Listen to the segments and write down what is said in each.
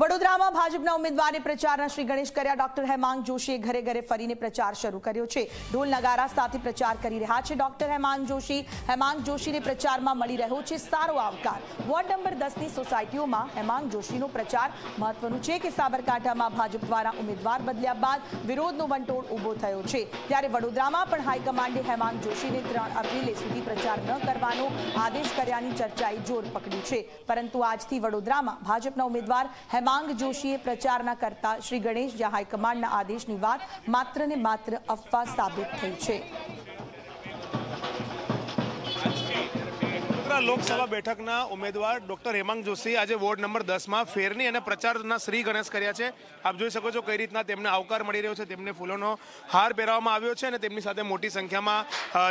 વડોદરામાં ભાજપના ઉમેદવારે પ્રચારના શ્રી ગણેશ કર્યા. ડોક્ટર હેમાંગ જોશીએ ઘરે ઘરે ફરીને પ્રચાર શરૂ કર્યો છે. ઢોલ નગારા સાથે પ્રચાર કરી રહ્યા છે ડોક્ટર હેમાંગ જોશી. હેમાંગ જોશીને પ્રચારમાં મળી રહ્યો છે સારો આવકાર. વોર્ડ નંબર દસની સોસાયટીઓમાં હેમાંગ જોશીનો પ્રચાર મહત્વનું છે કે સાબરકાંઠામાં ભાજપ દ્વારા ઉમેદવાર બદલ્યા બાદ વિરોધનો વંટોળ ઊભો થયો છે. ત્યારે વડોદરામાં પણ હાઈકમાન્ડે હેમાંગ જોશીને ત્રણ એપ્રિલે સુધી પ્રચાર ન કરવાનો આદેશ કર્યાની ચર્ચાએ જોર પકડ્યું છે. પરંતુ આજથી વડોદરામાં ભાજપના ઉમેદવાર હેમાંગ જોશીએ પ્રચારના કરતા શ્રી ગણેશ જ્યાં હાઈકમાન્ડના આદેશની વાત માત્ર ને માત્ર અફવા સાબિત થઈ છે. વડોદરા લોકસભા બેઠકના ઉમેદવાર ડોક્ટર હેમાંગ જોશી આજે વોર્ડ નંબર દસમાં ફેરની અને પ્રચારના શ્રી ગણેશ કર્યા છે. આપ જોઈ શકો છો કઈ રીતના તેમને આવકાર મળી રહ્યો છે તેમને ફૂલોનો હાર પહેરાવવામાં આવ્યો છે અને તેમની સાથે મોટી સંખ્યામાં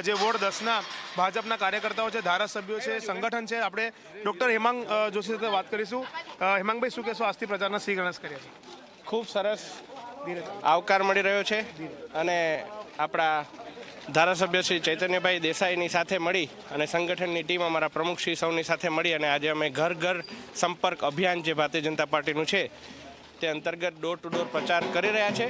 જે વોર્ડ દસના ભાજપના કાર્યકર્તાઓ છે ધારાસભ્યો છે સંગઠન છે આપણે ડોક્ટર હેમાંગ જોશી સાથે વાત કરીશું. હેમાંગભાઈ શું કહેશો? આજથી પ્રચારના શ્રી ગણેશ કર્યા છે. ખૂબ સરસ આવકાર મળી રહ્યો છે અને આપણા ધારાસભ્ય શ્રી ચૈતન્યભાઈ દેસાઈની સાથે મળી અને સંગઠનની ટીમ અમારા પ્રમુખ શ્રી સૌની સાથે મળી અને આજે અમે ઘર ઘર સંપર્ક અભિયાન જે ભારતીય જનતા પાર્ટીનું છે, તે અંતર્ગત ડોર ટુ ડોર પ્રચાર કરી રહ્યા છે,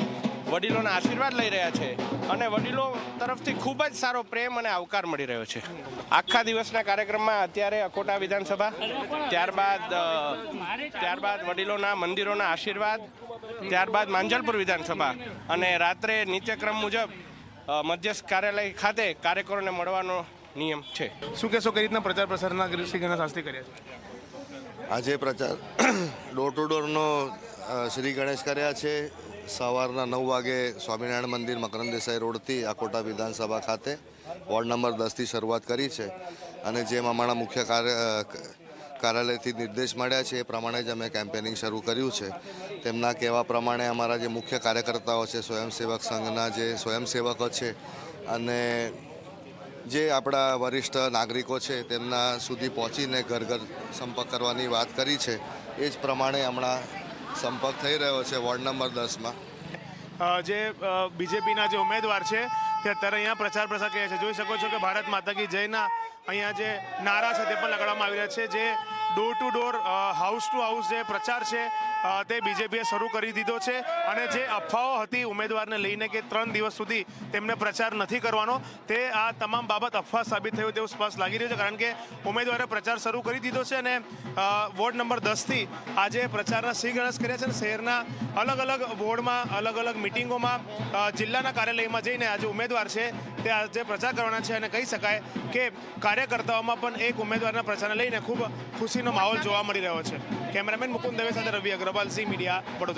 વડીલોના આશીર્વાદ લઈ રહ્યા છે અને વડીલો તરફથી ખૂબ જ સારો પ્રેમ અને આવકાર મળી રહ્યો છે. આખા દિવસના કાર્યક્રમમાં અત્યારે અકોટા વિધાનસભા, ત્યારબાદ ત્યારબાદ વડીલોના, મંદિરોના આશીર્વાદ, ત્યારબાદ માંજલપુર વિધાનસભા અને રાત્રે નિત્યક્રમ મુજબ મધ્યસ્થ કાર્યાલય ખાતે કાર્યકરોને મળવાનો નિયમ છે. શું કહેશો કઈ રીતના પ્રચાર પ્રસારના શ્રી ગણેશ આજથી કર્યા છે? આજે પ્રચાર ડોર ટુ ડોરનો શ્રી ગણેશ કર્યા છે. સવારના નવ વાગે સ્વામિનારાયણ મંદિર મકરંદ દેસાઈ રોડથી આકોટા વિધાનસભા ખાતે વોર્ડ નંબર દસથી શરૂઆત કરી છે. અને જેમ અમારા મુખ્ય કાર્ય કાર્યાલયથી નિર્દેશ મળ્યા છે એ પ્રમાણે જ અમે કેમ્પેનિંગ શરૂ કર્યું છે. તેમના કહેવા પ્રમાણે અમારા જે મુખ્ય કાર્યકર્તાઓ છે, સ્વયંસેવક સંઘના જે સ્વયંસેવકો છે અને જે આપણા વરિષ્ઠ નાગરિકો છે તેમના સુધી પહોંચીને ઘર ઘર સંપર્ક કરવાની વાત કરી છે, એ જ પ્રમાણે હમણાં સંપર્ક થઈ રહ્યો છે વોર્ડ નંબર દસમાં જે બીજેપીના જે ઉમેદવાર છે તે અત્યારે અહીંયા પ્રચાર પ્રસાર કર્યા છે. જોઈ શકો છો કે ભારત માતા કી જયના અહીંયા જે નારા છે તે પણ લગાડવામાં આવી રહ્યા છે, જે door to door house to house જે પ્રચાર છે તે બીજેપીએ શરૂ કરી દીધો છે અને જે અફવાઓ હતી ઉમેદવારને લઈને કે ત્રણ દિવસ સુધી તેમને પ્રચાર નથી કરવાનો, તે આ તમામ બાબત અફવા સાબિત થયું તેવું સ્પષ્ટ લાગી રહ્યું છે, કારણ કે ઉમેદવારે પ્રચાર શરૂ કરી દીધો છે અને વોર્ડ નંબર દસથી આજે પ્રચારના ગણેશ કર્યા છે અને શહેરના અલગ અલગ વોર્ડમાં, અલગ અલગ મિટિંગોમાં જિલ્લાના કાર્યાલયમાં જઈને આજે ઉમેદવાર છે, તે આજે પ્રચાર કરવાના છે અને કહી શકાય કે કાર્યકર્તાઓમાં પણ એક ઉમેદવારના પ્રચારને લઈને ખૂબ ખુશીનો માહોલ જોવા મળી રહ્યો છે. કેમેરામેન મુકુંદ દવે સાથે રવિ અગ્રવાલ સી મીડિયા, વડોદરા.